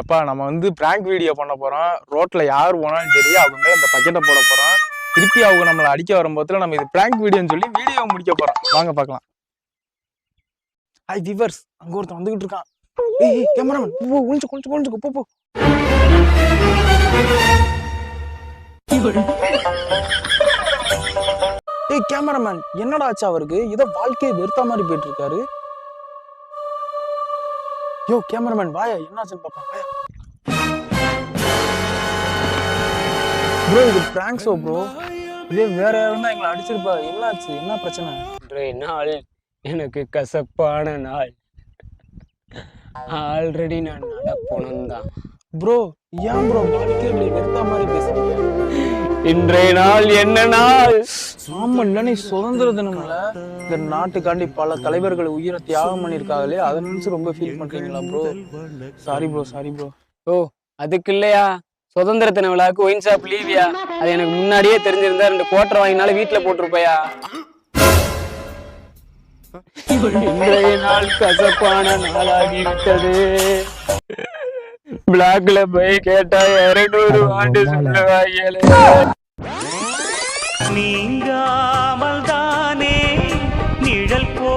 எப்பா நம்ம வந்து பிராங்க் வீடியோ பண்ண போறோம். ரோட்ல யார் போனாலும் சரி அவங்க மேல இந்த பக்கெட்டை போட போறோம். திருப்பி அவங்க நம்மளை அடிக்க வரும்போதுல நம்ம இது பிராங்க் வீடியோன்னு சொல்லி வீடியோ முடிக்க போறோம். வாங்க பார்க்கலாம். ஹாய் விவர்ஸ் அங்க ஒருத்தன் வந்துகிட்டு இருக்கான். ஏய் கேமராமேன் போ ஒளிஞ்சு ஒளிஞ்சு ஒளிஞ்சு போ போ. ஏய் கேமராமேன் என்னடா ஆச்சு அவருக்கு? ஏதோ வாழ்க்கையை வெறுத்த மாதிரி போயிட்டு இருக்காரு. யோ கேமராமேன் வாயா என்னாச்சுன்னு பாப்பா வாயா. ப்ரோ இது பிராங்க் ஷோ ப்ரோ இதே வேற யாருன்னா எங்களை அடிச்சிருப்பா. என்னாச்சு? என்ன பிரச்சனை? இன்றைய நாள் எனக்கு கசப்பான நாள். ஆல்ரெடி நான் நடப்போனந்தான் ப்ரோ ஏன் ப்ரோ வாழ்க்கையை இப்படி வெறுத்த மாதிரி பேசுறீங்க? இன்றைய நாள் என்ன நாள்? ஆமா நீ சுதந்திர தினம்ல இந்த நாட்டுக்காண்டி பல தலைவர்கள் உயிரை தியாகம் பண்ணிருக்காங்களே அதை நினைச்சு ரொம்ப ஃபீல் பண்றீங்களா bro sorry bro sorry bro ஓ அதுக்கு இல்லையா? சுதந்திர தின விழாவுக்கு ஒயின் ஷாப் லீவியா அது எனக்கு முன்னாடியே தெரிஞ்சிருந்தா ரெண்டு கோட்டரை வாங்கினால வீட்டுல போட்டிருப்பையா? இன்றைய நாள் கசப்பான நாளாகி விட்டது. பிளாக்ல போய் கேட்டா இருநூறு ஆண்டு சொல்லுவாங்களே நீங்காமல் தானே நிழல் போ